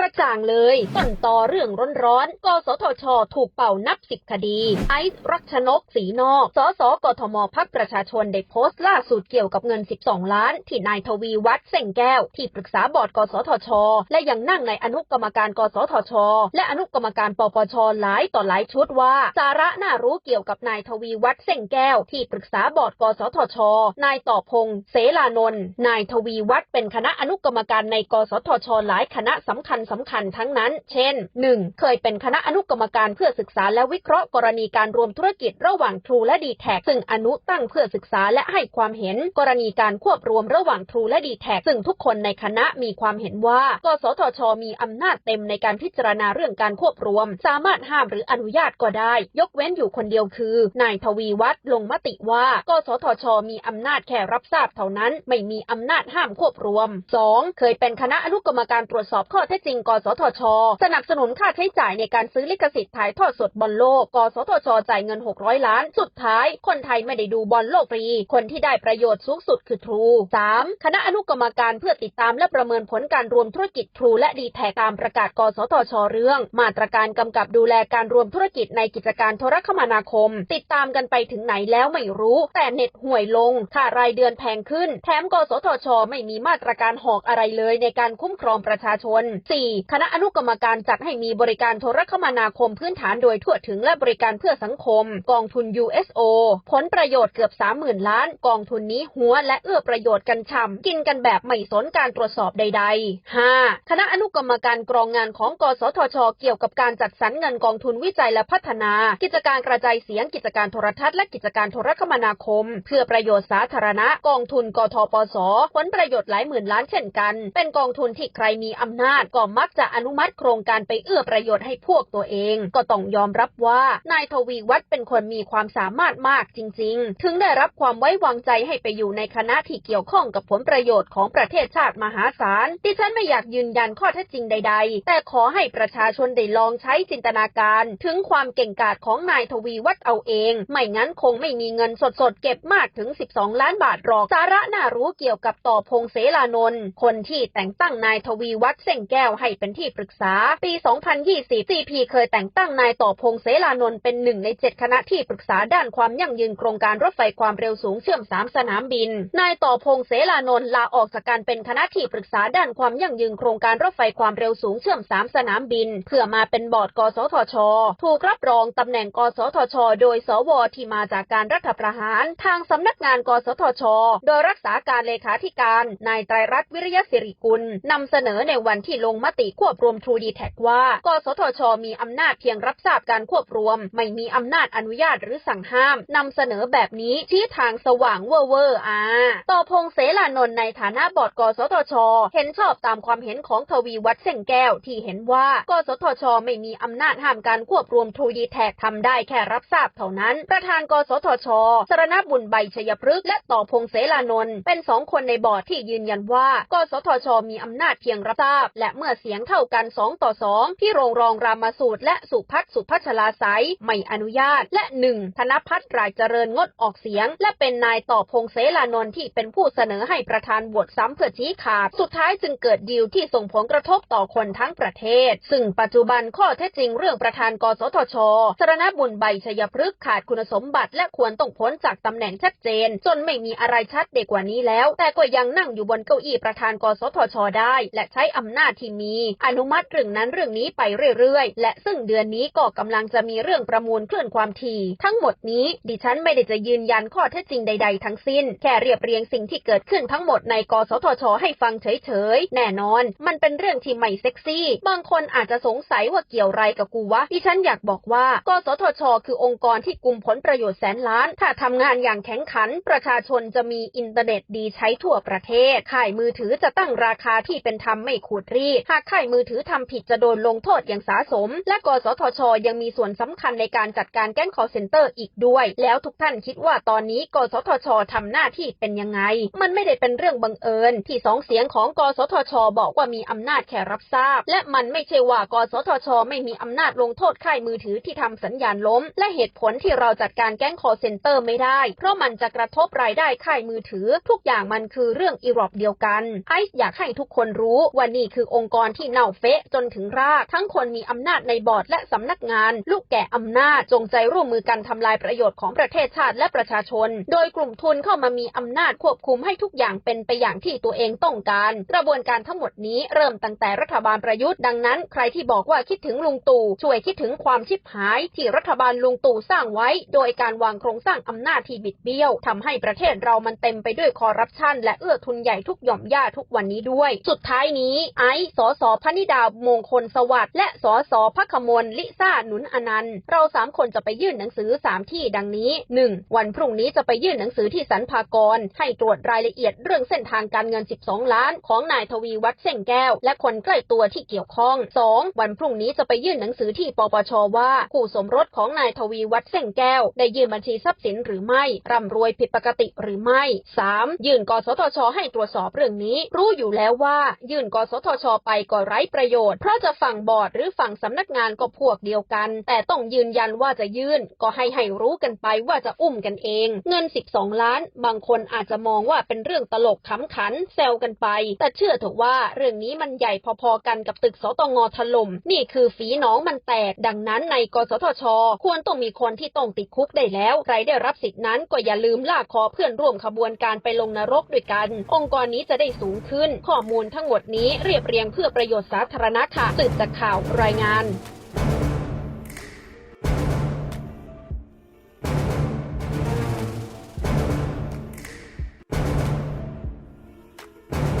ระจ่างเลยต้นต่อเรื่องร้อนๆกสทช ถูกเป่านับสิบคดี ไอซ์รักชนกสีนอก สสกทมพักประชาชนได้โพสต์ล่าสุดเกี่ยวกับเงิน 12 ล้าน ที่นายทวีวัฒน์เส่งแก้ว ที่ปรึกษาบอร์ดกสทช และยังนั่งในอนุกรรมการกสทช และอนุกรรมการปปชหลายต่อหลายชุดว่า สาระน่ารู้เกี่ยวกับนายทวีวัฒน์เส่งแก้ว ที่ปรึกษาบอร์ดกสทช นายต่อพงษ์เสลานนท์นายทวีวัฒน์เป็นคณะอนุกรรมการในกสทช หลายคณะสำคัญสำคัญทั้งนั้น เช่น 1. เคยเป็นคณะอนุกรรมการเพื่อศึกษาและวิเคราะห์กรณีการรวมธุรกิจระหว่างทรูและดีแท็ซึ่งอนุตั้งเพื่อศึกษาและให้ความเห็นกรณีการควบรวมระหว่างทรูและดีแท็ซึ่งทุกคนในคณะมีความเห็นว่า กสทช มีอำนาจเต็มในการพิจารณาเรื่องการควบรวม สามารถห้ามหรืออนุญาตก็ได้ ยกเว้นอยู่คนเดียวคือนายทวีวัฒน์ลงมติว่า กสทช มีอำนาจแค่รับทราบเท่านั้น ไม่มีอำนาจห้ามควบรวม 2. เคยเป็นคณะอนุกรรมการตรวจสอบข้อเท็จจริงกสทช สนับสนุนค่าใช้จ่ายในการซื้อลิขสิทธิ์ถ่ายทอดสดบอลโลก กสทช จ่ายเงิน 600 ล้าน สุดท้าย คนไทยไม่ได้ดูบอลโลกฟรี คนที่ได้ประโยชน์สูงสุดคือทรู 3. คณะอนุกรรมการเพื่อติดตามและประเมินผลการรวมธุรกิจทรูและดีแทตามประกาศ กสทช เรื่อง มาตรการกำกับดูแลการรวมธุรกิจในกิจการโทรคมนาคม ติดตามกันไปถึงไหนแล้วไม่รู้ แต่เน็ตห่วยลง ค่ารายเดือนแพงขึ้น แถม กสทช ไม่มีมาตรการหอกอะไรเลยในการคุ้มครองประชาชน 4. คณะอนุกรรมการจัดให้มีบริการโทรคมนาคมพื้นฐานโดยทั่วถึงและบริการเพื่อสังคม กองทุน USO ผลประโยชน์เกือบ 30,000 ล้าน กองทุนนี้หัวและเอื้อประโยชน์กันฉ่ำกินกันแบบไม่สนการตรวจสอบใด ๆ 5. คณะอนุกรรมการกรองงานของกสทช เกี่ยวกับการจัดสรรเงินกองทุนวิจัยและพัฒนา กิจการกระจายเสียงกิจการโทรทัศน์และกิจการโทรคมนาคม เพื่อประโยชน์สาธารณะ กองทุนกทปส ผลประโยชน์หลายหมื่นล้านเช่นกัน เป็นกองทุนที่ใครมีอำนาจก็มักจะอนุมัติโครงการไปเอื้อประโยชน์ให้พวกตัวเอง ก็ต้องยอมรับว่านายทวีวัฒน์เป็นคนมีความสามารถมากจริง ๆ ถึงได้รับความไว้วางใจให้ไปอยู่ในคณะที่เกี่ยวข้องกับผลประโยชน์ของประเทศชาติมหาศาลดิฉันไม่อยากยืนยันข้อเท็จจริงใด ๆ แต่ขอให้ประชาชนได้ลองใช้จินตนาการ ถึงความเก่งกาจของนายทวีวัฒน์เอาเอง ไม่งั้นคงไม่มีเงินสดๆเก็บมากถึง 12 ล้านบาทหรอกสาระน่ารู้เกี่ยวกับต่อพงเสลานนท์คนที่แต่งตั้งนายทวีวัฒน์เส่งแก้วให้เป็นที่ปรึกษา ปี 2020 CP เคยแต่งตั้งนายต่อพงเสลานนท์เป็นหนึ่งในเจ็ดคณะที่ปรึกษาด้านความยั่งยืนโครงการรถไฟความเร็วสูงเชื่อมสามสนามบิน นายต่อพงเสลานนท์ลาออกจากการเป็นคณะที่ปรึกษาด้านความยั่งยืนโครงการรถไฟความเร็วสูงเชื่อมสามสนามบิน เพื่อมาเป็นบอร์ดกสทช ถูกรับรองตำแหน่งกสทช โดยสวที่มาจากการรัฐประหาร ทางสำนักงานกสทช โดยรักษาการเลขาธิการ นายไตรรัตน์วิริยสิริกุลนำเสนอในวันที่ลงมติควบรวมทรูดีแท็ว่า กสทช มีอำนาจเพียงรับทราบการควบรวม ไม่มีอำนาจอนุญาตหรือสั่งห้ามนำเสนอแบบนี้ชี้ทางสว่างเวอร์เวอร์อาต่อพงเสลานนท์ในฐานะบอร์ดกสทช เห็นชอบตามความเห็นของทวีวัฒน์เส้งแก้วที่เห็นว่า กสทช ไม่มีอำนาจห้ามการควบรวมทรูดีแท็ทำได้แค่รับทราบเท่านั้น ประธานกสทช สรณบุญใบชยพฤกษ์และต่อพงเสลานนท์เป็นสองคนในบอร์ดที่ยืนยันว่า กสทช มีอำนาจเพียงรับทราบ และเมื่อเสียงเท่ากัน 2 ต่อ 2 ที่โรงรองรามสูตร และสุพัฒสุพัชลาไสยไม่อนุญาต และหนึ่งธนพัฒน์รายเจริญงดออกเสียง และเป็นนายต่อพงเสลานนท์ที่เป็นผู้เสนอให้ประธานบวชซ้ำเพื่อชี้ขาด สุดท้ายจึงเกิดดีลที่ส่งผลกระทบต่อคนทั้งประเทศ ซึ่งปัจจุบันข้อเท็จจริงเรื่องประธานกสทช สรณบุญใบชยพฤกษ์ขาดคุณสมบัติและควรต้องพ้นจากตำแหน่งชัดเจน จนไม่มีอะไรชัดเด็กกว่านี้แล้ว แต่ก็ยังนั่งอยู่บนเก้าอี้ประธานกสทช ได้ และใช้อำนาจที่มีอนุมัติเรื่องนั้นเรื่องนี้ไปเรื่อยๆ และซึ่งเดือนนี้ก็กำลังจะมีเรื่องประมูลคลื่นความถี่ ทั้งหมดนี้ดิฉันไม่ได้จะยืนยันข้อเท็จจริงใด ๆ ทั้งสิ้น แค่เรียบเรียงสิ่งที่เกิดขึ้นทั้งหมดในกสทช ให้ฟังเฉยๆ แน่นอน มันเป็นเรื่องที่ไม่เซ็กซี่ บางคนอาจจะสงสัยว่าเกี่ยวไรกับกูวะดิฉันอยากบอกว่ากสทช คือองค์กรที่กุมผลประโยชน์แสนล้าน ถ้าทำงานอย่างแข็งขัน ประชาชนจะมีอินเทอร์เน็ตดีใช้ทั่วประเทศค่ายมือถือจะตั้งราคาที่เป็นธรรมไม่ขูดรีดหากค่ายมือถือทำผิดจะโดนลงโทษอย่างสาสม และกสทช ยังมีส่วนสำคัญในการจัดการแก๊งคอร์เซนเตอร์อีกด้วย แล้วทุกท่านคิดว่าตอนนี้กสทชทำหน้าที่เป็นยังไง มันไม่ได้เป็นเรื่องบังเอิญ ที่สองเสียงของกสทช บอกว่ามีอำนาจแค่รับทราบ และมันไม่ใช่ว่ากสทช ไม่มีอำนาจลงโทษค่ายมือถือที่ทำสัญญาณล้ม และเหตุผลที่เราจัดการแก๊งคอร์เซนเตอร์ไม่ได้ เพราะมันจะกระทบรายได้ค่ายมือถือ ทุกอย่างมันคือเรื่องอีรอบเดียวกันไอซ์อยากให้ทุกคนรู้ว่านี่คือองค์กรที่เน่าเฟะจนถึงราก ทั้งคนมีอำนาจในบอร์ดและสำนักงาน ลูกแก่อำนาจ จงใจร่วมมือกันทำลายประโยชน์ของประเทศชาติและประชาชน โดยกลุ่มทุนเข้ามามีอำนาจควบคุมให้ทุกอย่างเป็นไปอย่างที่ตัวเองต้องการ กระบวนการทั้งหมดนี้เริ่มตั้งแต่รัฐบาลประยุทธ์ดังนั้น ใครที่บอกว่าคิดถึงลุงตู่ช่วยคิดถึงความชิบหาย ที่รัฐบาลลุงตู่สร้างไว้ โดยการวางโครงสร้างอำนาจที่บิดเบี้ยวทำให้ประเทศเรามันเต็มไปด้วยคอร์รัปชันและเอื้อทุนใหญ่ทุกหย่อมย่าทุกวันนี้ด้วย สุดท้ายนี้ไอซ์สสพนิดามงคลสวัสดิ์และสสพักขมลลิซ่าหนุนอนันต์ เราสามคนจะไปยื่นหนังสือสามที่ดังนี้ 1. วันพรุ่งนี้จะไปยื่นหนังสือที่สรรพากร ให้ตรวจรายละเอียดเรื่องเส้นทางการเงิน 12 ล้าน ของนายทวีวัฒน์เส้งแก้ว และคนใกล้ตัวที่เกี่ยวข้อง 2. วันพรุ่งนี้จะไปยื่นหนังสือที่ปปชว่าคู่สมรสของนายทวีวัฒน์เส้งแก้ว ได้ยื่นบัญชีทรัพย์สินหรือไม่ร่ำรวยผิดปกติหรือไม่ 3. ยื่นกสทช ให้ตรวจสอบเรื่องนี้ รู้อยู่แล้วว่า ยื่นกสทช ไปก็ไร้ประโยชน์ เพราะจะฝั่งบอร์ดหรือฝั่งสำนักงานก็พวกเดียวกัน แต่ต้องยืนยันว่าจะยื่น ก็ให้ให้รู้กันไปว่าจะอุ้มกันเอง เงิน 12 ล้าน บางคนอาจจะมองว่าเป็นเรื่องตลกขำขันแซวกันไป แต่เชื่อเถอะว่าเรื่องนี้มันใหญ่พอๆกันกับตึกสตงถล่ม นี่คือฝีน้องมันแตก ดังนั้นในกสทช ควรต้องมีคนที่ต้องติดคุกได้แล้ว ใครได้รับสิทธินั้นก็อย่าลืมลากคอเพื่อนร่วมขบวนการไปลงนรกด้วยกัน องค์กรนี้จะได้สูงขึ้น ข้อมูลทั้งหมดนี้เรียบเรียงเพื่อประโยชน์สาธารณะค่ะสืบจากข่าวรายงาน